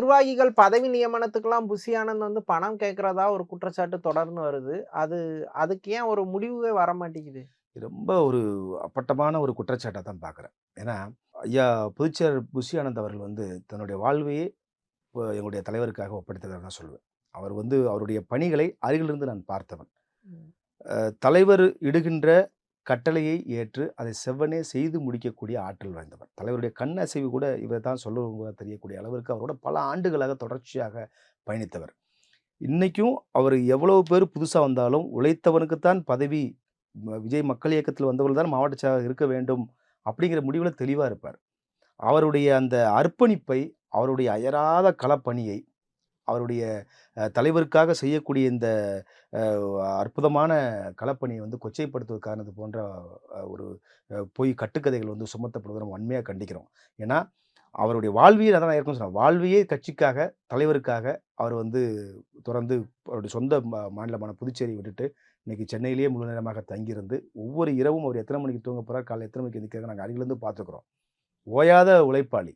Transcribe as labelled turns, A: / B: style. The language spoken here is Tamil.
A: நிர்வாகிகள் பதவி நியமனத்துக்கெல்லாம் புஷி ஆனந்த் வந்து பணம் கேட்கறதா ஒரு குற்றச்சாட்டு தொடர்ந்து வருது. அது அதுக்கு ஏன் ஒரு முடிவே வர மாட்டேங்குது?
B: ரொம்ப ஒரு அப்பட்டமான ஒரு குற்றச்சாட்டா தான் பார்க்குறேன். ஏன்னா, ஐயா பொதுச்செயலர் புஷி ஆனந்த் அவர்கள் வந்து தன்னுடைய வாழ்வையே இப்போ எங்களுடைய தலைவருக்காக ஒப்படைத்ததாக தான் சொல்லுவேன். அவர் வந்து அவருடைய பணிகளை அருகிலிருந்து நான் பார்த்தவன். தலைவர் இடுகின்ற கட்டளையை ஏற்று அதை செவ்வனே செய்து முடிக்கக்கூடிய ஆற்றல் வாய்ந்தவர். தலைவருடைய கண் அசைவு கூட இவர் தான் சொல்லுவாங்க தெரியக்கூடிய அளவிற்கு அவரோட பல ஆண்டுகளாக தொடர்ச்சியாக பயணித்தவர். இன்றைக்கும் அவர் எவ்வளவு பேர் புதுசாக வந்தாலும் உழைத்தவனுக்குத்தான் பதவி விஜய் மக்கள் இயக்கத்தில் வந்தவர்கள் தான் மாவட்ட செயலாளர் இருக்க வேண்டும் அப்படிங்கிற முடிவில் தெளிவாக இருப்பார். அவருடைய அந்த அர்ப்பணிப்பை, அவருடைய அயராத களப்பணியை, அவருடைய தலைவருக்காக செய்யக்கூடிய இந்த அற்புதமான களப்பணியை வந்து கொச்சைப்படுத்துவதற்கான இது போன்ற ஒரு பொய் கட்டுக்கதைகள் வந்து சுமத்தப்படுவதை நம்ம உண்மையாக கண்டிக்கிறோம். ஏன்னா, அவருடைய வாழ்வியல் அதான் நான் ஏற்கனவே சொன்னேன். கட்சிக்காக, தலைவருக்காக அவர் வந்து தொடர்ந்து அவருடைய சொந்த மா மாநிலமான புதுச்சேரியை விட்டுட்டு, இன்னைக்கு சென்னையிலேயே முழு நேரமாக தங்கியிருந்து, ஒவ்வொரு இரவும் அவர் எத்தனை மணிக்கு தூங்க போகிறார் காலையில் எத்தனை மணிக்கு நிற்கிறாங்க நாங்கள் அருகிலிருந்து பார்த்துக்குறோம் ஓயாத உழைப்பாளி.